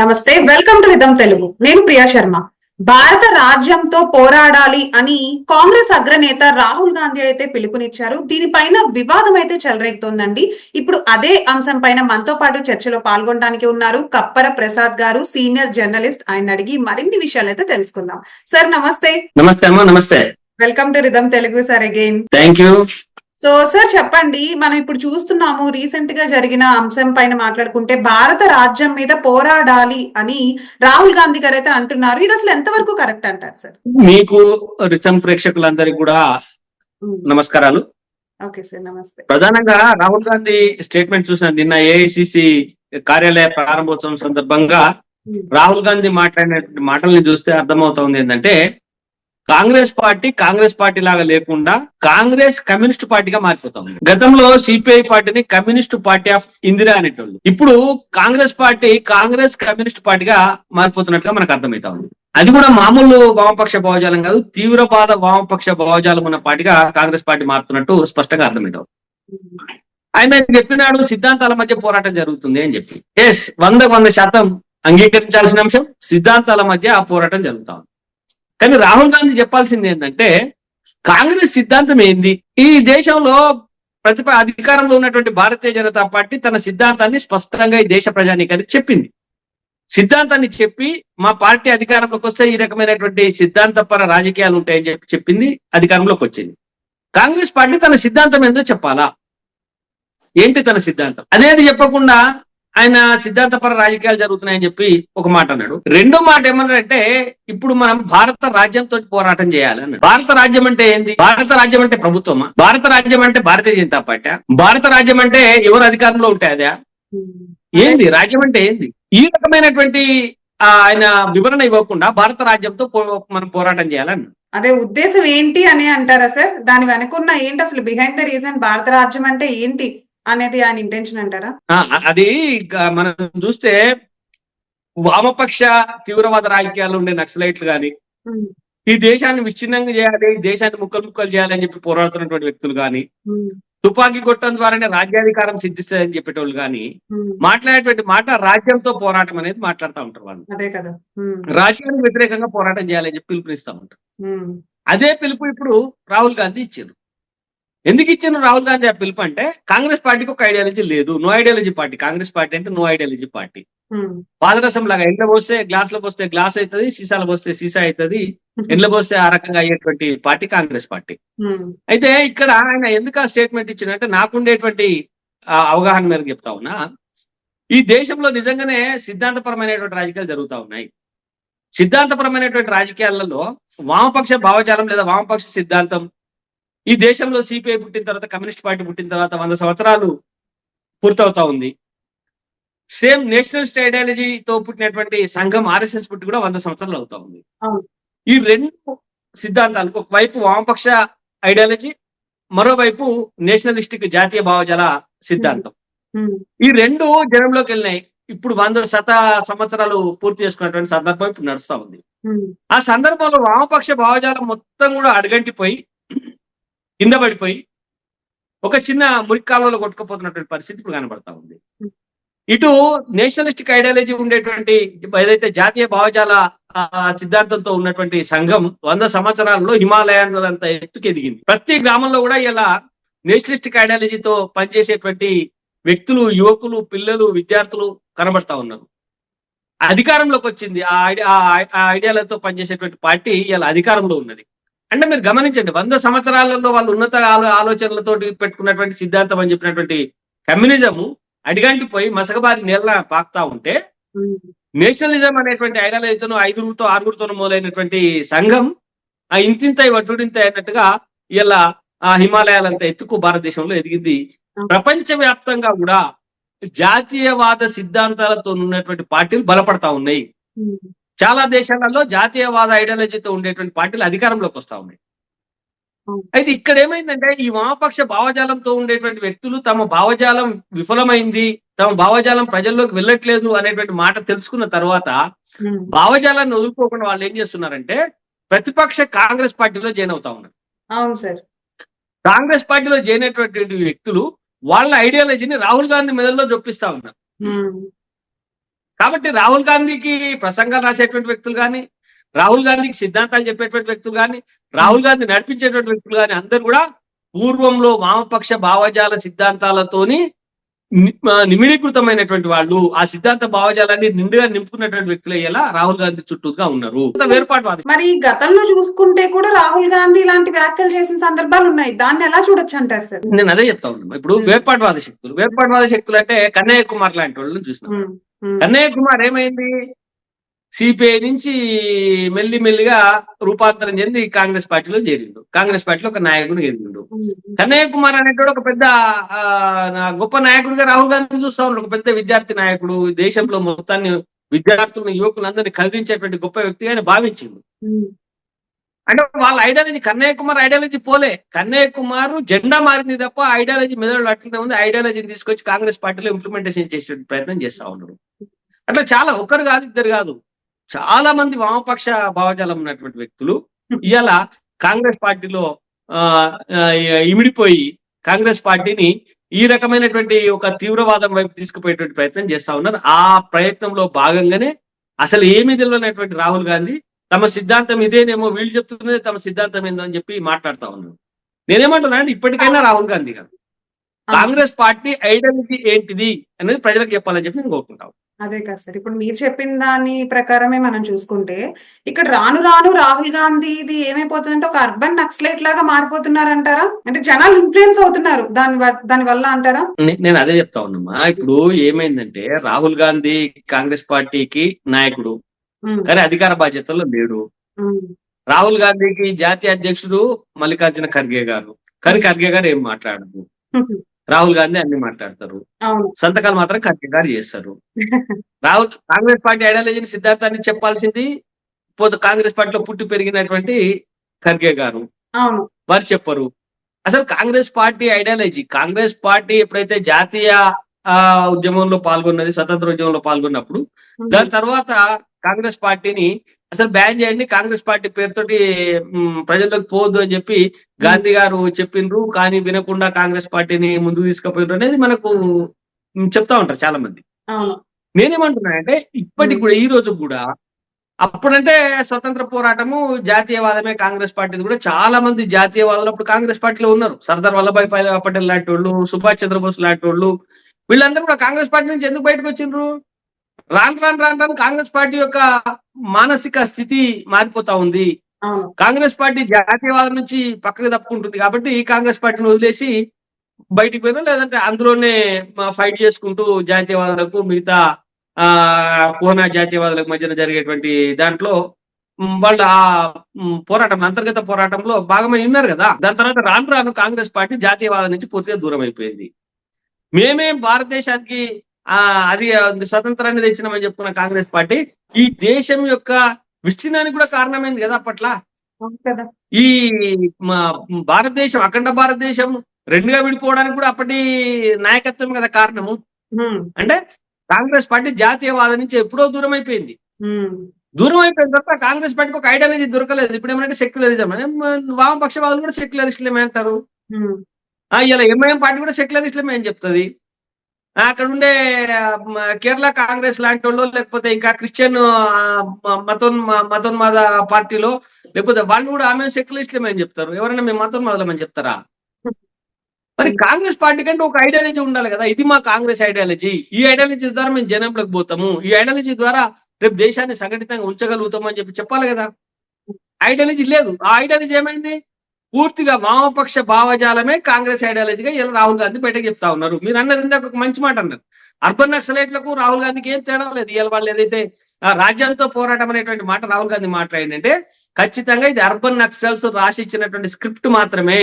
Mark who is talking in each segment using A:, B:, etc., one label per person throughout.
A: నమస్తే welcome to Rhythm Telugu. నేను ప్రియా శర్మ. భారత రాజ్యంతో పోరాడాలి అని కాంగ్రెస్ అగ్రనేత రాహుల్ గాంధీ అయితే పిలుపునిచ్చారు. దీనిపైన వివాదం అయితే చెలరేగుతోందండి. ఇప్పుడు అదే అంశం పైన మనతో పాటు చర్చలో పాల్గొనడానికి ఉన్నారు కప్పర ప్రసాద్ గారు సీనియర్ జర్నలిస్ట్. ఆయన అడిగి మరిన్ని విషయాలు అయితే తెలుసుకుందాం. సార్ నమస్తే.
B: నమస్తే అమ్మా నమస్తే.
A: Welcome to Rhythm Telugu sir again.
B: Thank you
A: so sir చెప్పండి మనం ఇప్పుడు చూస్తున్నాము రీసెంట్గా జరిగిన అంశం పైన మాట్లాడుకుంటే భారత రాజ్యం మీద పోరాడాలి అని రాహుల్ గాంధీ గారు అయితే అంటున్నారు. ఇది అసలు ఎంతవరకు కరెక్ట్ అంటారు సార్?
B: మీకు రిటర్న్ ప్రేక్షకులందరికీ కూడా నమస్కారాలు.
A: ఓకే సార్ నమస్తే.
B: ప్రధానంగా రాహుల్ గాంధీ స్టేట్మెంట్ చూసిన నిన్న ఏఐసిసి కార్యాలయ ప్రారంభోత్సవం సందర్భంగా రాహుల్ గాంధీ మాట్లాడిన మాటల్ని చూస్తే అర్థమవుతోంది ఏంటంటే కాంగ్రెస్ పార్టీ కాంగ్రెస్ పార్టీ లాగా లేకుండా కాంగ్రెస్ కమ్యూనిస్ట్ పార్టీగా మారిపోతాం. గతంలో సిపిఐ పార్టీని కమ్యూనిస్ట్ పార్టీ ఆఫ్ ఇందిరా అనేటోళ్ళు. ఇప్పుడు కాంగ్రెస్ పార్టీ కాంగ్రెస్ కమ్యూనిస్ట్ పార్టీగా మారిపోతున్నట్టుగా మనకు అర్థమవుతా ఉంది అది కూడా మామూలు వామపక్ష భావజాలం కాదు తీవ్రవాద వామపక్ష భావజాలం ఉన్న పార్టీగా కాంగ్రెస్ పార్టీ మారుతున్నట్టు స్పష్టంగా అర్థమవుతాం ఆయన చెప్పినాడు సిద్ధాంతాల మధ్య పోరాటం జరుగుతుంది అని చెప్పి. ఎస్ వంద వంద శాతం అంగీకరించాల్సిన అంశం సిద్ధాంతాల మధ్య ఆ పోరాటం జరుగుతా ఉంది కానీ రాహుల్ గాంధీ చెప్పాల్సింది ఏంటంటే కాంగ్రెస్ సిద్ధాంతం ఏంది? ఈ దేశంలో ప్రతిప అధికారంలో ఉన్నటువంటి భారతీయ జనతా పార్టీ తన సిద్ధాంతాన్ని స్పష్టంగా ఈ దేశ ప్రజానీకానికి చెప్పింది. సిద్ధాంతాన్ని చెప్పి మా పార్టీ అధికారంలోకి వస్తే ఈ రకమైనటువంటి సిద్ధాంతపర రాజకీయాలు ఉంటాయని చెప్పి చెప్పింది అధికారంలోకి వచ్చింది. కాంగ్రెస్ పార్టీ తన సిద్ధాంతం ఏందో చెప్పాలా? ఏంటి తన సిద్ధాంతం? అనేది చెప్పకుండా ఆయన సిద్ధాంతపర రాజకీయాలు జరుగుతున్నాయని చెప్పి ఒక మాట అన్నాడు. రెండో మాట ఏమన్నాడంటే ఇప్పుడు మనం భారత రాజ్యంతో పోరాటం చేయాలని భారత రాజ్యం అంటే ఏంది? భారత రాజ్యం అంటే ప్రభుత్వమా? భారత రాజ్యం అంటే భారతీయ జనతా పార్టీ భారత రాజ్యం అంటే ఎవరు అధికారంలో ఉంటే అదే ఏంది? రాజ్యం అంటే ఏంది? ఈ రకమైనటువంటి ఆయన వివరణ ఇవ్వకుండా భారత రాజ్యంతో పో- మనం పోరాటం చేయాలని
A: అదే ఉద్దేశం ఏంటి అని అంటారా సార్? దాని వెనుకున్న ఏంటి అసలు బిహైండ్ ద రీజన్ భారత రాజ్యం అంటే ఏంటి? అనేది ఆయన ఇంటెన్షన్ అంటారా?
B: అది మనం చూస్తే వామపక్ష తీవ్రవాద రాజకీయాలు ఉండే నక్సలైట్లు గాని ఈ దేశాన్ని విచ్ఛిన్నంగా చేయాలి దేశాన్ని ముక్కలు ముక్కలు చేయాలి అని చెప్పి పోరాడుతున్నటువంటి వ్యక్తులు గాని తుపాకీ కొట్టడం ద్వారానే రాజ్యాధికారం సిద్ధిస్తుందని చెప్పేటోళ్ళు గాని మాట్లాడేటువంటి మాట రాజ్యంతో పోరాటం అనేది మాట్లాడుతూ ఉంటారు వాళ్ళు.
A: అదే కదా. ఉమ్,
B: రాజ్యానికి వ్యతిరేకంగా పోరాటం చేయాలని చెప్పి పిలుపునిస్తా ఉంటారు. అదే పిలుపు ఇప్పుడు రాహుల్ గాంధీ ఇచ్చారు. ఎందుకు ఇచ్చారు రాహుల్ గాంధీ ఆ పిలుపు అంటే కాంగ్రెస్ పార్టీకి ఒక ఐడియాలజీ లేదు. No ideology party Congress party అంటే నో ఐడియాలజీ పార్టీ పాదరసం లాగా ఎండ్ల పోస్తే గ్లాస్లో పోస్తే గ్లాస్ అవుతుంది సీసాలు పోస్తే సీసా అవుతుంది ఎండ్ల పోస్తే ఆ రకంగా అయ్యేటువంటి పార్టీ కాంగ్రెస్ పార్టీ.
A: ఉమ్,
B: అయితే ఇక్కడ ఆయన ఎందుకు ఆ స్టేట్మెంట్ ఇచ్చిందంటే నాకుండేటువంటి అవగాహన మేరకు చెప్తా ఉన్నా. ఈ దేశంలో నిజంగానే సిద్ధాంతపరమైనటువంటి రాజకీయాలు జరుగుతా ఉన్నాయి. సిద్ధాంతపరమైనటువంటి రాజకీయాలలో వామపక్ష భావజాలం లేదా వామపక్ష సిద్ధాంతం ఈ దేశంలో సిపిఐ పుట్టిన తర్వాత కమ్యూనిస్ట్ పార్టీ పుట్టిన తర్వాత వంద సంవత్సరాలు పూర్తవుతా ఉంది. సేమ్ నేషనలిస్ట్ ఐడియాలజీతో పుట్టినటువంటి సంఘం ఆర్ఎస్ఎస్ పుట్టి కూడా వంద సంవత్సరాలు అవుతా ఉంది. ఈ రెండు సిద్ధాంతాలు ఒకవైపు వామపక్ష ఐడియాలజీ మరోవైపు నేషనలిస్టిక్ జాతీయ భావజాల సిద్ధాంతం. ఈ రెండు జనంలోకి వెళ్ళినాయి. ఇప్పుడు వంద శత సంవత్సరాలు పూర్తి చేసుకున్నటువంటి సందర్భం ఇప్పుడు నడుస్తా ఉంది. ఆ సందర్భంలో వామపక్ష భావజాలం మొత్తం కూడా అడగంటిపోయి కింద పడిపోయి ఒక చిన్న మురికి కాలువలో కొట్టుకుపోతున్నటువంటి పరిస్థితి ఇప్పుడు కనబడతా ఉంది. ఇటు నేషనలిస్టిక్ ఐడియాలజీ ఉండేటువంటి ఏదైతే జాతీయ భావజాల సిద్ధాంతంతో ఉన్నటువంటి సంఘం వంద సంవత్సరాల్లో హిమాలయాలంత ఎత్తుకు ఎదిగింది ప్రతి గ్రామంలో కూడా ఇలా నేషనలిస్టిక్ ఐడియాలజీతో పనిచేసేటువంటి వ్యక్తులు యువకులు పిల్లలు విద్యార్థులు కనబడతా ఉన్నారు. అధికారంలోకి వచ్చింది. ఆ ఐడి- ఆ ఐ- ఆ ఐడియాలతో పనిచేసేటువంటి పార్టీ ఇలా అధికారంలో ఉన్నది. అంటే మీరు గమనించండి వంద సంవత్సరాలలో వాళ్ళు ఉన్నత ఆలో- ఆలోచనలతో పెట్టుకున్నటువంటి సిద్ధాంతం అని చెప్పినటువంటి కమ్యూనిజము అడిగంటిపోయి మసకబారి నీళ్ళ పాకుతా ఉంటే నేషనలిజం అనేటువంటి ఐడియాలజీతోనూ ఐదుగురితో ఆరుగురితోనూ మొదలైనటువంటి సంఘం ఆ ఇంతింత వడ్డుడింత అన్నట్టుగా ఇలా ఆ హిమాలయాలంత ఎత్తుకు భారతదేశంలో ఎదిగింది. ప్రపంచ వ్యాప్తంగా కూడా జాతీయవాద సిద్ధాంతాలతో ఉన్నటువంటి పార్టీలు బలపడతా ఉన్నాయి. చాలా దేశాలలో జాతీయవాద ఐడియాలజీతో ఉండేటువంటి పార్టీలు అధికారంలోకి వస్తా ఉన్నాయి. అయితే ఇక్కడ ఏమైందంటే ఈ వామపక్ష భావజాలంతో ఉండేటువంటి వ్యక్తులు తమ భావజాలం విఫలమైంది తమ భావజాలం ప్రజల్లోకి వెళ్ళట్లేదు అనేటువంటి మాట తెలుసుకున్న తర్వాత భావజాలాన్ని వదులుకోకుండా వాళ్ళు ఏం చేస్తున్నారంటే ప్రతిపక్ష కాంగ్రెస్ పార్టీలో జాయిన్ అవుతా ఉన్నారు.
A: అవును సార్.
B: కాంగ్రెస్ పార్టీలో జాయిన్ అయినటువంటి వ్యక్తులు వాళ్ళ ఐడియాలజీని రాహుల్ గాంధీ మెదడులో జొప్పిస్తా ఉన్నారు. కాబట్టి రాహుల్ గాంధీకి ప్రసంగాలు రాసేటువంటి వ్యక్తులు కానీ రాహుల్ గాంధీకి సిద్ధాంతాలు చెప్పేటువంటి వ్యక్తులు కానీ రాహుల్ గాంధీ నడిపించేటువంటి వ్యక్తులు కానీ అందరు కూడా పూర్వంలో వామపక్ష భావజాల సిద్ధాంతాలతోని నిమిడీకృతమైనటువంటి వాళ్ళు ఆ సిద్ధాంత భావజాలాన్ని నిండుగా నింపుకున్నటువంటి వ్యక్తులు అయ్యేలా రాహుల్ గాంధీ చుట్టూగా ఉన్నారు. వేరుపాటువాది
A: మరి గతంలో చూసుకుంటే కూడా రాహుల్ గాంధీ ఇలాంటి వ్యాఖ్యలు చేసిన సందర్భాలు ఉన్నాయి. దాన్ని ఎలా చూడొచ్చు అంటారు సార్?
B: నేను అదే చెప్తా ఉన్నాను. ఇప్పుడు. వేర్పాటువాద శక్తులు. వేర్పాటువాద శక్తులు అంటే కన్నయ్య కుమార్ లాంటి వాళ్ళని చూసినాం. కన్నయ్య కుమార్ ఏమైంది? సిపిఐ నుంచి మెల్లి మెల్లిగా రూపాంతరం చెంది కాంగ్రెస్ పార్టీలో చేరిండు. కాంగ్రెస్ పార్టీలో ఒక నాయకుడు ఎదిగిండు
A: ఉమ్,
B: కన్నయ్య కుమార్ అనేటోడు ఒక పెద్ద గొప్ప నాయకుడిగా రాహుల్ గాంధీ చూస్తా ఉన్నాడు. ఒక పెద్ద విద్యార్థి నాయకుడు. దేశంలో మొత్తాన్ని విద్యార్థులను యువకులందరినీ కదిలించేటువంటి గొప్ప వ్యక్తిగా ఆయన భావించిండు. అంటే వాళ్ళ ఐడియాలజీ కన్నయ్య కుమార్ ఐడియాలజీ పోలే. కన్నయ్య కుమార్ జెండా మారింది తప్ప ఐడియాలజీ మెదడు అట్లనే ఉంది. ఐడియాలజీని తీసుకొచ్చి కాంగ్రెస్ పార్టీలో ఇంప్లిమెంటేషన్ చేసే ప్రయత్నం చేస్తా ఉన్నారు. అట్లా చాలా ఒక్కరు కాదు ఇద్దరు కాదు. చాలా మంది వామపక్ష భావజాలం ఉన్నటువంటి వ్యక్తులు ఇవాళ కాంగ్రెస్ పార్టీలో ఆ, ఆ, ఇమిడిపోయి కాంగ్రెస్ పార్టీని ఈ రకమైనటువంటి ఒక తీవ్రవాదం వైపు తీసుకుపోయేటువంటి ప్రయత్నం చేస్తా ఉన్నారు. ఆ ప్రయత్నంలో భాగంగానే అసలు ఏమీ తెలియనటువంటి రాహుల్ గాంధీ తమ సిద్ధాంతం ఇదేనేమో వీళ్ళు చెప్తున్నది తమ సిద్ధాంతం ఏందో అని చెప్పి మాట్లాడుతా ఉన్నారు. నేనేమంటున్నా అంటే ఇప్పటికైనా రాహుల్ గాంధీ గారు కాంగ్రెస్ పార్టీ ఐడెంటిటీ ఏంటిది అనేది ప్రజలకు చెప్పాలని చెప్పి నేను కోరుకుంటాను
A: అదే కదా సార్ ఇప్పుడు మీరు చెప్పిన దాని ప్రకారమే మనం చూసుకుంటే ఇక్కడ రాను రాను రాహుల్ గాంధీ ఇది ఏమైపోతుందంటే ఒక అర్బన్ నక్సలైట్ లాగా మారిపోతున్నారంటారా? అంటే జనాలు ఇన్ఫ్లుయెన్స్ అవుతున్నారు దాని దాని వల్ల అంటారా?
B: నేను అదే చెప్తా ఉన్నామా ఇప్పుడు ఏమైందంటే రాహుల్ గాంధీ కాంగ్రెస్ పార్టీకి నాయకుడు కానీ అధికార బాధ్యతల్లో లేడు. రాహుల్ గాంధీకి జాతీయ అధ్యక్షుడు మల్లికార్జున ఖర్గే గారు. కానీ ఖర్గే గారు ఏం మాట్లాడరు?
A: ఉమ్,
B: రాహుల్ గాంధీ అన్ని మాట్లాడతారు. సంతకాలు మాత్రం ఖర్గే గారు చేస్తారు. రాహుల్ కాంగ్రెస్ పార్టీ ఐడియాలజీని సిద్ధాంతాన్ని చెప్పాల్సింది పోతే కాంగ్రెస్ పార్టీలో పుట్టి పెరిగినటువంటి ఖర్గే గారు. వారు చెప్పరు. అసలు Congress party ideology Congress party ఎప్పుడైతే జాతీయ ఆ ఉద్యమంలో పాల్గొన్నది స్వతంత్ర ఉద్యమంలో పాల్గొన్నప్పుడు దాని తర్వాత కాంగ్రెస్ పార్టీని అసలు బ్యాన్ చేయండి కాంగ్రెస్ పార్టీ పేరుతోటి ప్రజల్లోకి పోవద్దు అని చెప్పి గాంధీ గారు చెప్పిండ్రు కానీ వినకుండా కాంగ్రెస్ పార్టీని ముందుకు తీసుకుపోయినారు అనేది మనకు చెప్తా ఉంటారు చాలా మంది
A: అవును.
B: నేనేమంటున్నానంటే ఇప్పటికి కూడా ఈ రోజు కూడా అప్పుడంటే స్వతంత్ర పోరాటము జాతీయవాదమే కాంగ్రెస్ పార్టీది కూడా. చాలా మంది జాతీయవాదులు అప్పుడు కాంగ్రెస్ పార్టీలో ఉన్నారు. సర్దార్ వల్లభాయ్ పటేల్ లాంటి వాళ్ళు సుభాష్ చంద్రబోస్ లాంటి వాళ్ళు వీళ్ళందరూ కూడా కాంగ్రెస్ పార్టీ నుంచి ఎందుకు బయటకు వచ్చిండ్రు? రాను రాను రాను రాను కాంగ్రెస్ పార్టీ యొక్క మానసిక స్థితి మారిపోతా ఉంది. కాంగ్రెస్ పార్టీ జాతీయవాదం నుంచి పక్కకు తప్పుకుంటుంది కాబట్టి కాంగ్రెస్ పార్టీని వదిలేసి బయటికి పోయినా లేదంటే అందులోనే ఫైట్ చేసుకుంటూ జాతీయవాదులకు మిగతా ఆ కోనా జాతీయవాదులకు మధ్యన జరిగేటువంటి దాంట్లో వాళ్ళు ఆ పోరాటం అంతర్గత పోరాటంలో భాగమై ఉన్నారు కదా. దాని తర్వాత రాను రాను కాంగ్రెస్ పార్టీ జాతీయవాదం నుంచి పూర్తిగా దూరం అయిపోయింది మేమే భారతదేశానికి ఆ అది స్వతంత్రాన్ని తెచ్చినామని చెప్పుకున్న కాంగ్రెస్ పార్టీ ఈ దేశం యొక్క విచ్ఛిన్నానికి కూడా కారణమైంది కదా అప్పట్లా? ఈ మా భారతదేశం అఖండ భారతదేశం రెండుగా విడిపోవడానికి కూడా అప్పటి నాయకత్వం కదా కారణము. అంటే కాంగ్రెస్ పార్టీ జాతీయవాదం నుంచి ఎప్పుడో దూరం అయిపోయింది. దూరం అయిపోయిన తర్వాత కాంగ్రెస్ పార్టీకి ఒక ఐడియాలజీ దొరకలేదు. ఇప్పుడు ఏమంటే సెక్యులరిజం వామపక్షవాదులు కూడా
A: ఉమ్,
B: ఆ, ఇలా ఎంఐఎం పార్టీ కూడా సెక్యులరిస్టులమే అని చెప్తుంది. అక్కడ ఉండే కేరళ కాంగ్రెస్ లాంటి వాళ్ళు లేకపోతే ఇంకా క్రిస్టియన్ మతోన్ మతోన్మాద పార్టీలో లేకపోతే వాళ్ళు కూడా ఆమె సెక్యులరిస్ట్లేమని చెప్తారు. ఎవరైనా మేము మతోన్మాదలేమని చెప్తారా? మరి కాంగ్రెస్ పార్టీ కంటే ఒక ఐడియాలజీ ఉండాలి కదా. ఇది మా కాంగ్రెస్ ఐడియాలజీ ఈ ఐడియాలజీ ద్వారా మేము జనంలోకి పోతాము. ఈ ఐడియాలజీ ద్వారా రేపు దేశాన్ని సంఘటితంగా ఉంచగలుగుతాము అని చెప్పి చెప్పాలి కదా. ఐడియాలజీ లేదు. ఆ ఐడియాలజీ ఏమైంది? పూర్తిగా వామపక్ష భావజాలమే కాంగ్రెస్ ఐడియాలజీగా ఇలా రాహుల్ గాంధీ బయటకు చెప్తా ఉన్నారు. మీరు అన్నారు ఇందాక ఒక మంచి మాట అన్నారు. అర్బన్ నక్సలైట్లకు రాహుల్ గాంధీకి ఏం తేడా లేదు? ఇవాళ వాళ్ళు ఏదైతే ఆ, రాజ్యాంగంతో పోరాటం అనేటువంటి మాట రాహుల్ గాంధీ మాట్లాడిందంటే ఖచ్చితంగా ఇది అర్బన్ నక్సల్స్ రాసి ఇచ్చినటువంటి స్క్రిప్ట్ మాత్రమే.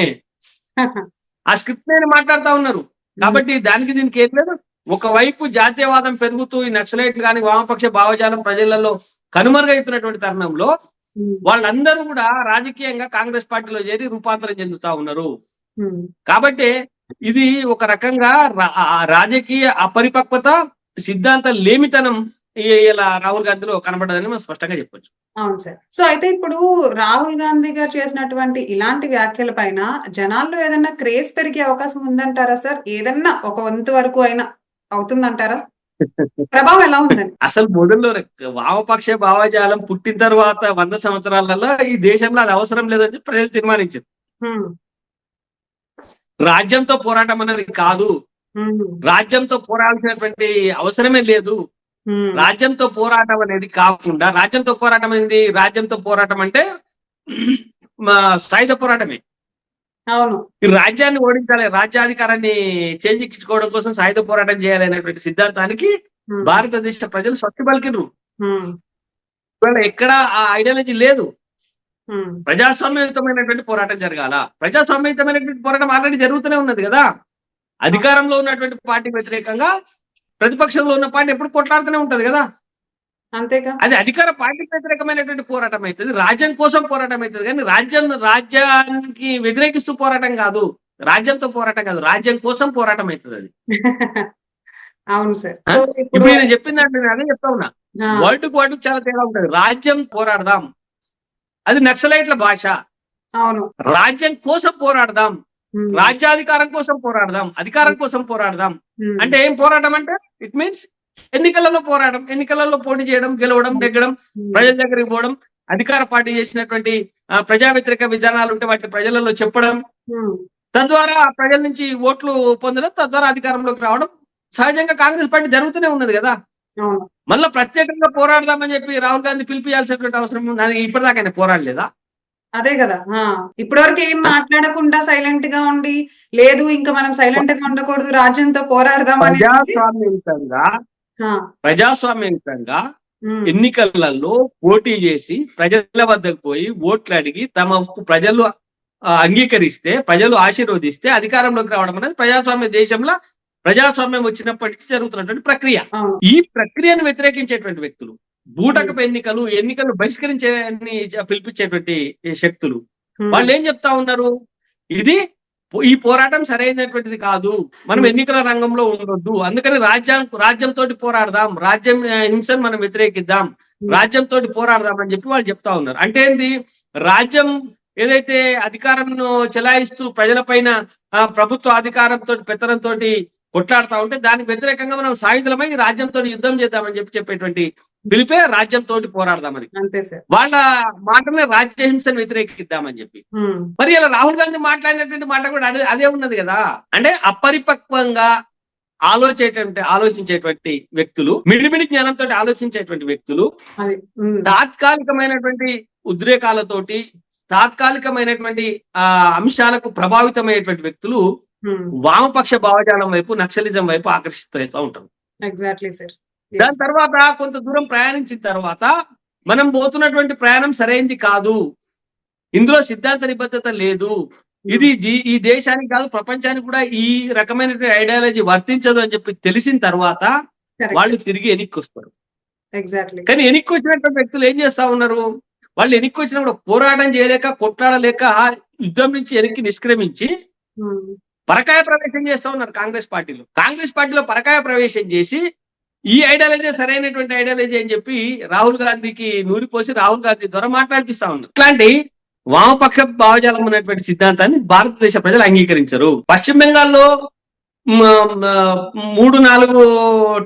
B: ఆ స్క్రిప్ట్ నేను మాట్లాడుతా ఉన్నారు. కాబట్టి దానికి దీనికి ఏం లేదు. ఒకవైపు జాతీయవాదం పెరుగుతూ ఈ నక్సలైట్లు కానీ వామపక్ష భావజాలం ప్రజలలో కనుమరుగైతున్నటువంటి తరుణంలో వాళ్ళందరూ కూడా రాజకీయంగా కాంగ్రెస్ పార్టీలో చేరి రూపాంతరం చెందుతా ఉన్నారు. కాబట్టి ఇది ఒక రకంగా రాజకీయ అపరిపక్వత సిద్ధాంత లేమితనం ఇలా రాహుల్ గాంధీలో కనబడదని మనం స్పష్టంగా చెప్పొచ్చు.
A: అవును సార్. సో అయితే ఇప్పుడు రాహుల్ గాంధీ గారు చేసినటువంటి ఇలాంటి వ్యాఖ్యల పైన జనాల్లో ఏదైనా క్రేజ్ పెరిగే అవకాశం ఉందంటారా సార్? ఏదన్నా ఒక వంతు వరకు అయినా అవుతుందంటారా? ప్రభావం ఎలా ఉందని
B: అసలు మొదల్లో వామపక్ష భావజాలం పుట్టిన తర్వాత వంద సంవత్సరాలలో ఈ దేశంలో అది అవసరం లేదని ప్రజలు తీర్మానించారు. రాజ్యంతో పోరాటం అనేది కాదు. రాజ్యంతో పోరాడాల్సినటువంటి అవసరమే లేదు. రాజ్యంతో పోరాటం అనేది కాకుండా రాజ్యంతో పోరాటం ఏంది? రాజ్యంతో పోరాటం అంటే సాయుధ పోరాటమే.
A: అవును.
B: రాజ్యాన్ని ఓడించాలి రాజ్యాధికారాన్ని చేజిక్కించుకోవడం కోసం సాయుధ పోరాటం చేయాలి అనేటువంటి సిద్ధాంతానికి భారతదేశ ప్రజలు స్వచ్ఛ పలికినరు ఎక్కడ ఆ ఐడియాలజీ లేదు. ప్రజాస్వామ్యయుతమైనటువంటి పోరాటం జరగాల. ప్రజాస్వామ్యయుతమైనటువంటి పోరాటం ఆల్రెడీ జరుగుతూనే ఉన్నది కదా. అధికారంలో ఉన్నటువంటి పార్టీ వ్యతిరేకంగా ప్రతిపక్షంలో ఉన్న పార్టీ ఎప్పుడు కొట్లాడుతూనే ఉంటది కదా.
A: అంతేగా?
B: అది అధికార పార్టీకి వ్యతిరేకమైనటువంటి పోరాటం అవుతుంది. రాజ్యం కోసం పోరాటం అవుతుంది. కానీ రాజ్యం రాజ్యానికి వ్యతిరేకిస్తూ పోరాటం కాదు. రాజ్యంతో పోరాటం కాదు. రాజ్యం కోసం పోరాటం అవుతుంది అది.
A: అవును సార్. ఇప్పుడు
B: నేను చెప్పిన దాంట్లో నేను అదే చెప్తా ఉన్నా. కు వర్డ్ చాలా తేడా ఉంటది. రాజ్యం పోరాడదాం. అది నక్సలైట్ల భాష.
A: అవును.
B: రాజ్యం కోసం పోరాడదాం. రాజ్యాధికారం కోసం పోరాడదాం. అధికారం కోసం పోరాడదాం. అంటే ఏం పోరాటం అంటే? ఇట్ మీన్స్ ఎన్నికలలో పోరాటం ఎన్నికలలో పోటీ చేయడం గెలవడం నెగ్గడం
A: ఉమ్,
B: ప్రజల దగ్గరికి పోవడం అధికార పార్టీ చేసినటువంటి ప్రజా వ్యతిరేక విధానాలు ఉంటే వాటిని ప్రజలలో చెప్పడం.
A: ఉమ్,
B: తద్వారా ప్రజల నుంచి ఓట్లు పొందడం తద్వారా అధికారంలోకి రావడం. సహజంగా కాంగ్రెస్ పార్టీ జరుగుతూనే ఉన్నది కదా. మళ్ళీ ప్రత్యేకంగా పోరాడదామని చెప్పి రాహుల్ గాంధీ పిలిపియాల్సినటువంటి అవసరం ఉంది. ఇప్పటిదాకా ఆయన పోరాడలేదా?
A: అదే కదా. ఆ ఇప్పటి వరకు ఏం మాట్లాడకుండా సైలెంట్గా ఉండి లేదు ఇంకా మనం సైలెంట్గా ఉండకూడదు రాజ్యంతో పోరాడదాం అని ఉమ్,
B: ఎన్నికలలో పోటీ చేసి ప్రజల వద్దకు పోయి ఓట్లు అడిగి తమ ప్రజలు అంగీకరిస్తే ప్రజలు ఆశీర్వదిస్తే అధికారంలోకి రావడం అనేది ప్రజాస్వామ్య దేశంలో ప్రజాస్వామ్యం వచ్చినప్పటి నుంచి జరుగుతున్నటువంటి ప్రక్రియ. ఈ ప్రక్రియను వ్యతిరేకించేటువంటి వ్యక్తులు బూటకపు ఎన్నికలు ఎన్నికలు బహిష్కరించే పిలిపించేటువంటి శక్తులు వాళ్ళు ఏం చెప్తా ఉన్నారు? ఇది ఈ పోరాటం సరైనటువంటిది కాదు. మనం ఎన్నికల రంగంలో ఉండొద్దు. అందుకని రాజ్యం రాజ్యంతో పోరాడదాం. రాజ్యం హింసను మనం వ్యతిరేకిద్దాం. రాజ్యంతో పోరాడదాం అని చెప్పి వాళ్ళు చెప్తా ఉన్నారు. అంటే ఏంది? రాజ్యం ఏదైతే అధికారంను చెలాయిస్తూ ప్రజల పైన ప్రభుత్వ అధికారంతో పెత్తనంతో కొట్లాడుతా ఉంటే దానికి వ్యతిరేకంగా మనం సాయుధులమై రాజ్యంతో యుద్ధం చేద్దామని చెప్పి చెప్పేటువంటి పిలిపే రాజ్యంతో పోరాడదామని
A: అంతే సార్.
B: వాళ్ళ మాటనే రాజ్య హింసను వ్యతిరేకిద్దామని చెప్పి. మరి ఇలా రాహుల్ గాంధీ మాట్లాడినటువంటి మాట కూడా అదే అదే ఉన్నది కదా. అంటే అపరిపక్వంగా ఆలోచేటువంటి ఆలోచించేటువంటి వ్యక్తులు మిడిమిడి జ్ఞానంతో ఆలోచించేటువంటి వ్యక్తులు తాత్కాలికమైనటువంటి ఉద్రేకాలతోటి తాత్కాలికమైనటువంటి ఆ అంశాలకు ప్రభావితమైనటువంటి వ్యక్తులు వామపక్ష భావజాలం వైపు నక్సలిజం వైపు ఆకర్షితులవుతూ ఉంటారు.
A: Exactly sir.
B: దాని తర్వాత కొంత దూరం ప్రయాణించిన తర్వాత మనం పోతున్నటువంటి ప్రయాణం సరైంది కాదు. ఇందులో సిద్ధాంత నిబద్ధత లేదు. ఇది ఈ దేశానికి కాదు ప్రపంచానికి కూడా ఈ రకమైనటువంటి ఐడియాలజీ వర్తించదు అని చెప్పి తెలిసిన తర్వాత వాళ్ళు తిరిగి వెనక్కి వస్తారు
A: ఎగ్జాక్ట్లీ
B: కానీ వెనక్కి వచ్చినటువంటి వ్యక్తులు ఏం చేస్తా ఉన్నారు? వాళ్ళు వెనక్కి వచ్చినప్పుడు పోరాటం చేయలేక కొట్లాడలేక యుద్ధం నుంచి వెనక్కి నిష్క్రమించి పరకాయ ప్రవేశం చేస్తా ఉన్నారు కాంగ్రెస్ పార్టీలో. కాంగ్రెస్ పార్టీలో పరకాయ ప్రవేశం చేసి ఈ ఐడియాలజీ సరైనటువంటి ఐడియాలజీ అని చెప్పి రాహుల్ గాంధీకి నూరిపోసి రాహుల్ గాంధీ ద్వారా మాట్లాడిపిస్తా ఉన్నారు ఇట్లాంటి వామపక్ష భావజాలం ఉన్నటువంటి సిద్ధాంతాన్ని భారతదేశ ప్రజలు అంగీకరించరు. పశ్చిమ బెంగాల్లో మూడు నాలుగు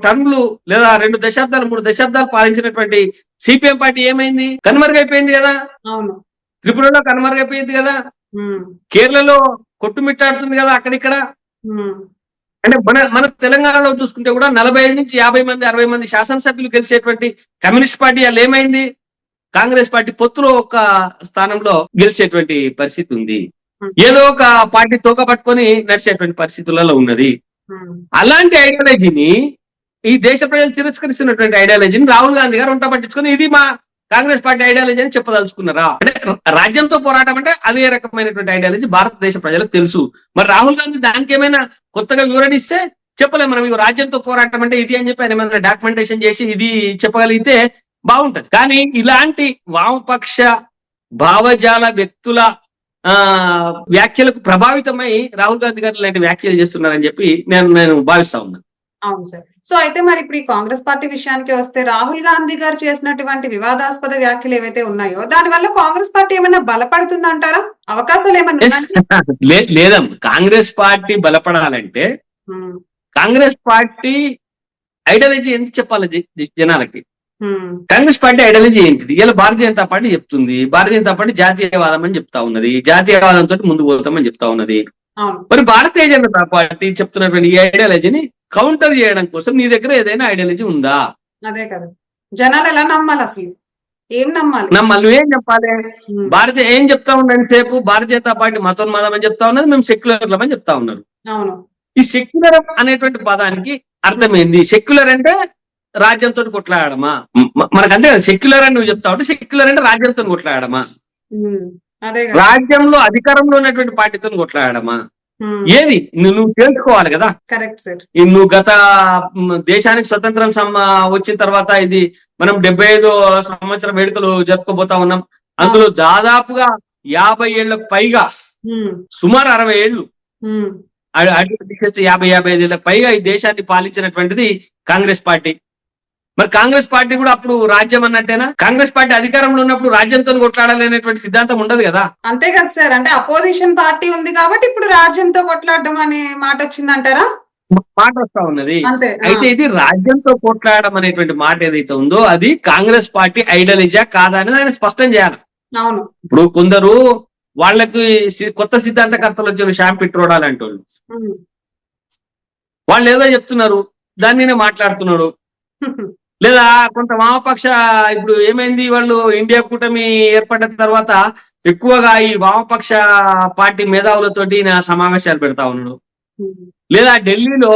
B: టర్మ్లు లేదా రెండు దశాబ్దాలు మూడు దశాబ్దాలు పాలించినటువంటి సిపిఎం పార్టీ ఏమైంది? కనుమరుగైపోయింది కదా.
A: అవును.
B: త్రిపురలో కనుమరుగైపోయింది కదా. కేరళలో కొట్టుమిట్టాడుతుంది కదా అక్కడిక్కడ. అంటే మన మన తెలంగాణలో చూసుకుంటే కూడా నలభై ఐదు నుంచి యాభై మంది అరవై మంది శాసనసభ్యులు గెలిచేటువంటి కమ్యూనిస్ట్ పార్టీ వాళ్ళు ఏమైంది? కాంగ్రెస్ పార్టీ పొత్తులో ఒక స్థానంలో గెలిచేటువంటి పరిస్థితి ఉంది. ఏదో ఒక పార్టీ తోక పట్టుకొని నడిచేటువంటి పరిస్థితులలో ఉన్నది.
A: ఉమ్,
B: అలాంటి ఐడియాలజీని ఈ దేశ ప్రజలు తిరస్కరిస్తున్నటువంటి ఐడియాలజీని రాహుల్ గాంధీ గారు వంట పట్టించుకొని ఇది మా కాంగ్రెస్ పార్టీ ఐడియాలజీ అని చెప్పదలుచుకున్నారా? అంటే రాజ్యంతో పోరాటం అంటే అదే రకమైనటువంటి ఐడియాలజీ భారతదేశ ప్రజలకు తెలుసు. మరి రాహుల్ గాంధీ దానికి ఏమైనా కొత్తగా వివరణిస్తే చెప్పలేము మనం. ఇవి రాజ్యంతో పోరాటం అంటే ఇది అని చెప్పి ఆయన ఏమైనా డాక్యుమెంటేషన్ చేసి ఇది చెప్పగలిగితే బాగుంటది. కానీ ఇలాంటి వామపక్ష భావజాల వ్యక్తుల ఆ వ్యాఖ్యలకు ప్రభావితమై రాహుల్ గాంధీ గారు ఇలాంటి వ్యాఖ్యలు చేస్తున్నారని చెప్పి నేను నేను భావిస్తా ఉన్నాను
A: అవును సార్. సో అయితే మరి ఇప్పుడు ఈ కాంగ్రెస్ పార్టీ విషయానికి వస్తే రాహుల్ గాంధీ గారు చేసినటువంటి వివాదాస్పద వ్యాఖ్యలు ఏవైతే ఉన్నాయో దాని వల్ల కాంగ్రెస్ పార్టీ ఏమైనా బలపడుతుంది అంటారా అవకాశాలు ఏమైనా ఉన్నాయా?
B: లే- లేదమ్మా కాంగ్రెస్ పార్టీ బలపడాలంటే కాంగ్రెస్ పార్టీ ఐడియాలజీ ఎందుకు చెప్పాలి జనాలకి? కాంగ్రెస్ పార్టీ ఐడియాలజీ ఏంటిది? ఇలా భారతీయ జనతా పార్టీ చెప్తుంది. భారతీయ జనతా పార్టీ జాతీయవాదం అని చెప్తా ఉన్నది. జాతీయవాదంతో ముందుకు పోతామని చెప్తా ఉన్నది. మరి భారతీయ జనతా పార్టీ చెప్తున్నటువంటి ఈ ఐడియాలజీని కౌంటర్ చేయడం కోసం నీ దగ్గర ఏదైనా ఐడియాలజీ ఉందా?
A: అదే కదా. జనాలు ఎలా నమ్మాలి అసలు? ఏం నమ్మాలి?
B: నమ్మల్ని నువ్వేం చెప్పాలి? భారతీయ ఏం చెప్తా ఉండండి సేపు? భారతీయ జనతా పార్టీ మతోన్మాదం అని చెప్తా ఉన్నది మేము సెక్యులర్లం అని చెప్తా ఉన్నారు.
A: అవును.
B: ఈ సెక్యులర్ అనేటువంటి పదానికి అర్థమైంది. సెక్యులర్ అంటే రాజ్యంతో కొట్లాడమా మ- మనకు అంతే కదా. సెక్యులర్ అని నువ్వు చెప్తా ఉంటే సెక్యులర్ అంటే రాజ్యంతో కొట్లాడమా రాజ్యంలో అధికారంలో ఉన్నటువంటి పార్టీతో కొట్లాడమా ఏది? నువ్వు తెలుసుకోవాలి కదా.
A: Correct sir.
B: నువ్వు గత దేశానికి స్వతంత్రం వచ్చిన తర్వాత ఇది మనం డెబ్బై ఐదో సంవత్సరం వేడుకలు జరుపుకోబోతా ఉన్నాం. అందులో దాదాపుగా యాభై ఏళ్ళకు పైగా సుమారు అరవై ఏళ్ళు యాభై యాభై ఐదు ఏళ్ళకి పైగా ఈ దేశాన్ని పాలించినటువంటిది కాంగ్రెస్ పార్టీ. మరి కాంగ్రెస్ పార్టీ కూడా అప్పుడు రాజ్యం అన్నట్టేనా? కాంగ్రెస్ పార్టీ అధికారంలో ఉన్నప్పుడు రాజ్యంతో కొట్లాడాలనేటువంటి సిద్ధాంతం ఉండదు కదా?
A: అంతే కదా సార్. అంటే అపోజిషన్ పార్టీ ఉంది కాబట్టి ఇప్పుడు రాజ్యంతో కొట్లాడడం అనే మాట వచ్చిందంటారా?
B: మాట వస్తా ఉన్నది. అయితే ఇది రాజ్యంతో కొట్లాడడం అనేటువంటి మాట ఏదైతే ఉందో అది కాంగ్రెస్ పార్టీ ఐడియాలజీయా కాదా అనేది ఆయన స్పష్టం చేయాలి.
A: అవును.
B: ఇప్పుడు కొందరు వాళ్ళకి కొత్త సిద్ధాంతకర్తలు వచ్చారు శ్యామ్ పిట్రోడా లాంటి వాళ్ళు వాళ్ళు ఏదో చెప్తున్నారు. దాన్ని మాట్లాడుతున్నారు లేదా కొంత వామపక్ష ఇప్పుడు ఏమైంది? వాళ్ళు ఇండియా కూటమి ఏర్పడిన తర్వాత ఎక్కువగా ఈ వామపక్ష పార్టీ మేధావులతోటి నా సమావేశాలు పెడతా ఉన్నాడు. లేదా ఢిల్లీలో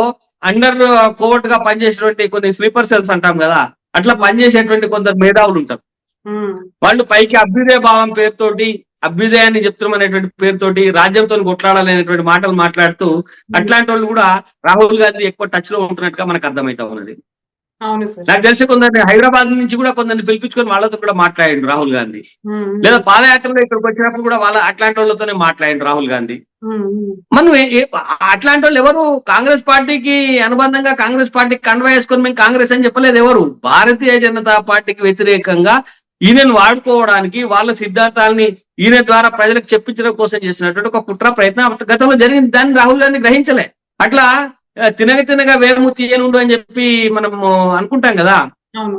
B: అండర్ కోవర్ట్గా పనిచేసేటువంటి కొన్ని స్లీపర్ సెల్స్ అంటాం కదా అట్లా పనిచేసేటువంటి కొందరు మేధావులు ఉంటారు. వాళ్ళు పైకి అభ్యుదయ భావం పేరుతోటి అభ్యుదయాన్ని చెప్తున్నామనేటువంటి పేరుతోటి రాజ్యంతో కొట్లాడాలనేటువంటి మాటలు మాట్లాడుతూ అట్లాంటి వాళ్ళు కూడా రాహుల్ గాంధీ ఎక్కువ టచ్లో ఉంటున్నట్టుగా మనకు అర్థమైతా ఉన్నది.
A: అవును సార్.
B: నాకు తెలిసి కొందరిని హైదరాబాద్ నుంచి కూడా కొందరిని పిలిపించుకొని వాళ్ళతో కూడా మాట్లాడిండు రాహుల్ గాంధీ. లేదా పాదయాత్రలో ఇక్కడికి వచ్చినప్పుడు కూడా వాళ్ళ అట్లాంటి వాళ్ళతోనే మాట్లాడిండు రాహుల్ గాంధీ. మనం అట్లాంటి వాళ్ళు ఎవరు? కాంగ్రెస్ పార్టీకి అనుబంధంగా కాంగ్రెస్ పార్టీకి కండ వేసుకొని మేము కాంగ్రెస్ అని చెప్పలేదు ఎవరు? భారతీయ జనతా పార్టీకి వ్యతిరేకంగా ఈయనను వాడుకోవడానికి వాళ్ళ సిద్ధాంతాలని ఈయన ద్వారా ప్రజలకు చెప్పించడం కోసం చేసినటువంటి ఒక కుట్ర ప్రయత్నం గతంలో జరిగింది. దాన్ని రాహుల్ గాంధీ గ్రహించలే. అట్లా తినగ తినగా వేరము తీయనుండు అని చెప్పి మనము అనుకుంటాం కదా.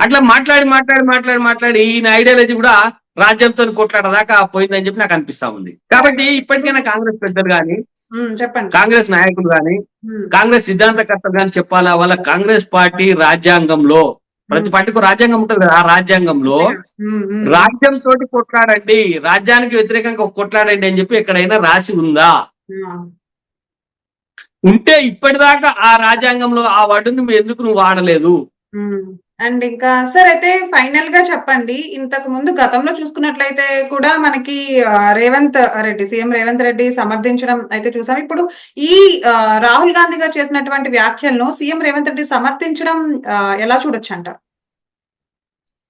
B: అట్లా మాట్లాడి మాట్లాడి మాట్లాడి మాట్లాడి ఈయన ఐడియాలజీ కూడా రాజ్యంతో కొట్లాడదాకా పోయిందని చెప్పి నాకు అనిపిస్తా ఉంది. కాబట్టి ఇప్పటికైనా కాంగ్రెస్ పెద్దలు గాని
A: చెప్పండి.
B: కాంగ్రెస్ నాయకులు గాని కాంగ్రెస్ సిద్ధాంతకర్తలు గాని చెప్పాలా? వాళ్ళ కాంగ్రెస్ పార్టీ రాజ్యాంగంలో ప్రతి పార్టీకి రాజ్యాంగం ఉంటుంది కదా ఆ రాజ్యాంగంలో రాజ్యం తోటి కొట్లాడండి రాజ్యానికి వ్యతిరేకంగా కొట్లాడండి అని చెప్పి ఎక్కడైనా రాసి ఉందా? ఉంటే ఇప్పటిదాకా ఆ రాజ్యాంగంలో ఆ వర్డుని నువ్వు ఎందుకు నువ్వు వాడలేదు.
A: అండ్ ఇంకా సార్ అయితే ఫైనల్గా చెప్పండి. ఇంతకు ముందు గతంలో చూసుకున్నట్లయితే కూడా మనకి రేవంత్ రెడ్డి సీఎం రేవంత్ రెడ్డి సమర్థించడం అయితే చూసాం. ఇప్పుడు ఈ రాహుల్ గాంధీ గారు చేసినటువంటి వ్యాఖ్యలను సీఎం రేవంత్ రెడ్డి సమర్థించడం ఎలా చూడొచ్చు అంటారు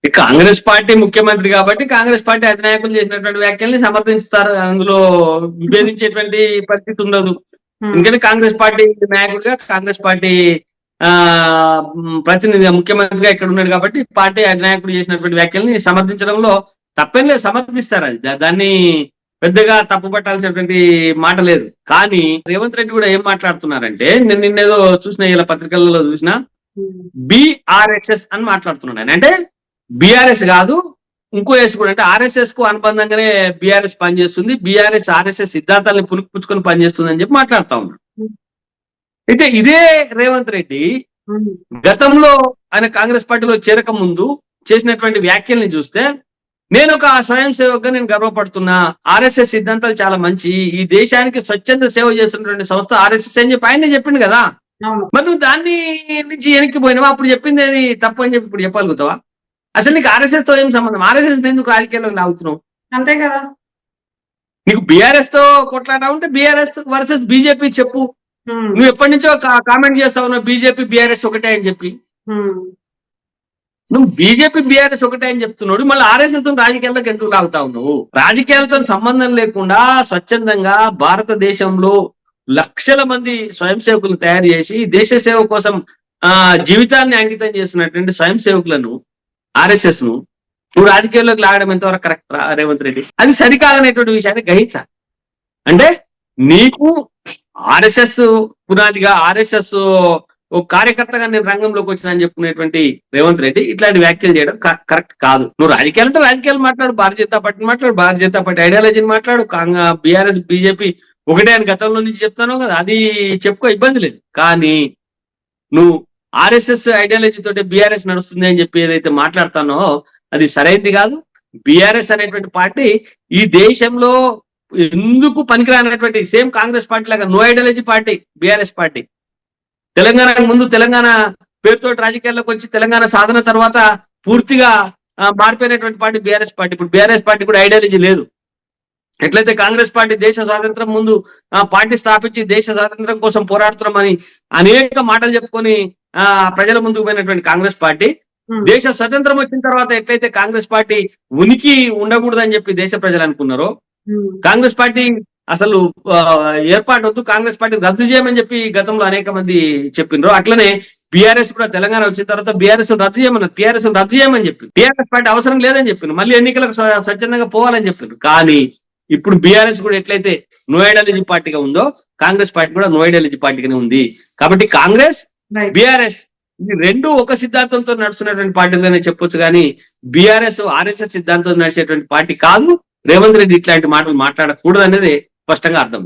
B: కాంగ్రెస్ పార్టీ ముఖ్యమంత్రి కాబట్టి కాంగ్రెస్ పార్టీ అధినాయకులు చేసినటువంటి వ్యాఖ్యల్ని సమర్థిస్తారు. అందులో విభేదించేటువంటి పరిస్థితి ఉండదు. ఎందుకంటే కాంగ్రెస్ పార్టీ నాయకుడిగా కాంగ్రెస్ పార్టీ ఆ ప్రతినిధి ముఖ్యమంత్రిగా ఇక్కడ ఉన్నాడు కాబట్టి పార్టీ అధినాయకుడు చేసినటువంటి వ్యాఖ్యల్ని సమర్థించడంలో తప్పేం లేదు సమర్థిస్తారు అది. దాన్ని పెద్దగా తప్పు పట్టాల్సినటువంటి మాట లేదు. కానీ రేవంత్ రెడ్డి కూడా ఏం మాట్లాడుతున్నారంటే నేను నిన్నేదో చూసిన ఇలా పత్రికలలో చూసిన
A: ఉమ్,
B: బిఆర్ఎస్ఎస్ అని మాట్లాడుతున్నాడు అంటే బిఆర్ఎస్ కాదు ఇంకో ఎస్ కూడా అంటే ఆర్ఎస్ఎస్కు అనుబంధంగానే బిఆర్ఎస్ పనిచేస్తుంది. బిఆర్ఎస్ ఆర్ఎస్ఎస్ సిద్ధాంతాలను పులుపుచ్చుకొని పనిచేస్తుంది అని చెప్పి మాట్లాడుతా ఉన్నాడు అయితే ఇదే రేవంత్ రెడ్డి గతంలో ఆయన కాంగ్రెస్ పార్టీలో చేరక ముందు చేసినటువంటి వ్యాఖ్యల్ని చూస్తే నేను ఒక స్వయం సేవకుగా నేను గర్వపడుతున్నా. ఆర్ఎస్ఎస్ సిద్ధాంతాలు చాలా మంచి. ఈ దేశానికి స్వచ్ఛంద సేవ చేస్తున్నటువంటి సంస్థ ఆర్ఎస్ఎస్ అని చెప్పి ఆయనే చెప్పిండు కదా. మరి నువ్వు దాన్ని నుంచి వెనక్కి పోయినావా? అప్పుడు చెప్పింది అది తప్పు అని చెప్పి ఇప్పుడు చెప్పగలుగుతావా? అసలు నీకు ఆర్ఎస్ఎస్తో ఏం సంబంధం? ఆర్ఎస్ఎస్ ఎందుకు రాజకీయాల్లోకి లాగుతున్నావు?
A: అంతే కదా.
B: నీకు బీఆర్ఎస్తో కొట్లాట ఉంటే బీఆర్ఎస్ వర్సెస్ బీజేపీ చెప్పు. నువ్వు ఎప్పటి నుంచో కామెంట్ చేస్తావు బీజేపీ బీఆర్ఎస్ ఒకటే అని చెప్పి. నువ్వు బీజేపీ బీఆర్ఎస్ ఒకటే అని చెప్తున్నాడు. మళ్ళీ ఆర్ఎస్ఎస్తో రాజకీయాల్లోకి ఎందుకు లాగుతావు నువ్వు? రాజకీయాలతో సంబంధం లేకుండా స్వచ్ఛందంగా భారతదేశంలో లక్షల మంది స్వయం సేవకులు తయారు చేసి దేశ సేవ కోసం ఆ జీవితాన్ని అంకితం చేస్తున్నటువంటి స్వయం సేవకులను ఆర్ఎస్ఎస్ను నువ్వు రాజకీయాల్లోకి లాగడం ఎంతవరకు కరెక్ట్ రేవంత్ రెడ్డి? అది సరికాదనేటువంటి విషయాన్ని గ్రహించాలి. అంటే నీకు ఆర్ఎస్ఎస్ పునాదిగా ఆర్ఎస్ఎస్ ఓ కార్యకర్తగా నేను రంగంలోకి వచ్చినా అని చెప్పుకునేటువంటి రేవంత్ రెడ్డి ఇట్లాంటి వ్యాఖ్యలు చేయడం కరెక్ట్ కాదు. నువ్వు రాజకీయాలు అంటే రాజకీయాలు మాట్లాడు భారతీయ జనతా పార్టీ మాట్లాడు భారతీయ జనతా పార్టీ ఐడియాలజీని మాట్లాడు బీఆర్ఎస్ బీజేపీ ఒకటే అని గతంలో నుంచి చెప్తాను కదా అది చెప్పుకో ఇబ్బంది లేదు. కానీ నువ్వు ఆర్ఎస్ఎస్ ఐడియాలజీ తోటి బీఆర్ఎస్ నడుస్తుంది అని చెప్పి ఏదైతే మాట్లాడతానో అది సరైనది కాదు. బీఆర్ఎస్ అనేటువంటి పార్టీ ఈ దేశంలో ఎందుకు పనికిరానటువంటి సేమ్ కాంగ్రెస్ పార్టీ లాగా no ideology party BRS party. Telangana ముందు తెలంగాణ పేరుతో రాజకీయాల్లోకి వచ్చి తెలంగాణ సాధన తర్వాత పూర్తిగా మారిపోయినటువంటి పార్టీ బీఆర్ఎస్ పార్టీ. ఇప్పుడు బీఆర్ఎస్ పార్టీ కూడా ఐడియాలజీ లేదు. ఎట్లయితే కాంగ్రెస్ పార్టీ దేశ స్వాతంత్రం ముందు ఆ పార్టీ స్థాపించి దేశ స్వాతంత్రం కోసం పోరాడుతున్నామని అనేక మాటలు చెప్పుకొని ఆ ప్రజల ముందుకు పోయినటువంటి కాంగ్రెస్ పార్టీ.
A: ఉమ్,
B: దేశ స్వతంత్రం వచ్చిన తర్వాత ఎట్లయితే కాంగ్రెస్ పార్టీ ఉనికి ఉండకూడదని చెప్పి దేశ ప్రజలు అనుకున్నారో
A: ఉమ్,
B: కాంగ్రెస్ పార్టీ అసలు ఏర్పాటు వద్దు కాంగ్రెస్ పార్టీ రద్దు చేయమని చెప్పి గతంలో అనేక మంది చెప్పిండ్రు. అట్లనే బీఆర్ఎస్ కూడా తెలంగాణ వచ్చిన తర్వాత బీఆర్ఎస్ రద్దు చేయమన్నారు టీఆర్ఎస్ రద్దు చేయమని చెప్పి టీఆర్ఎస్ పార్టీ అవసరం లేదని చెప్పింది మళ్ళీ ఎన్నికలకు స్వ- స్వచ్ఛందంగా పోవాలని చెప్పిండ్రు. కానీ ఇప్పుడు బీఆర్ఎస్ కూడా ఎట్లయితే నో ఐడియాలజీ పార్టీగా ఉందో కాంగ్రెస్ పార్టీ కూడా నో ఐడియాలజీ పార్టీగానే ఉంది. కాబట్టి కాంగ్రెస్ బీఆర్ఎస్ ఇది రెండు ఒక సిద్ధాంతంతో నడుస్తున్నటువంటి పార్టీలుగానే చెప్పొచ్చు కానీ బీఆర్ఎస్ ఆర్ఎస్ఎస్ సిద్ధాంతంతో నడిచేటువంటి పార్టీ కాదు. రేవంత్ రెడ్డి ఇట్లాంటి మాటలు మాట్లాడకూడదు అనేది స్పష్టంగా అర్థం.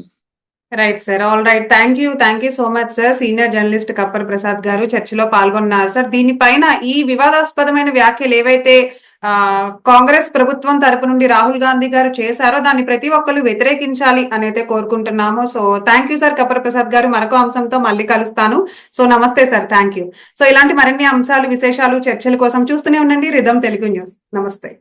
A: Right sir all right thank you thank you so much sir senior journalist Kappara Prasad garu చర్చలో పాల్గొన్నారు సార్ దీనిపైన ఈ వివాదాస్పదమైన వ్యాఖ్యలు ఏవైతే కాంగ్రెస్ ప్రభుత్వం తరపు నుండి రాహుల్ గాంధీ గారు చేశారో దాన్ని ప్రతి ఒక్కరు వ్యతిరేకించాలి అని అయితే కోరుకుంటున్నాము. So thank you sir Kapara Prasad garu. మరొక అంశంతో మళ్ళీ కలుస్తాను. సో నమస్తే సార్ థ్యాంక్ యూ సో ఇలాంటి మరిన్ని అంశాలు విశేషాలు చర్చల కోసం చూస్తూనే ఉండండి. Rhythm Telugu news. నమస్తే.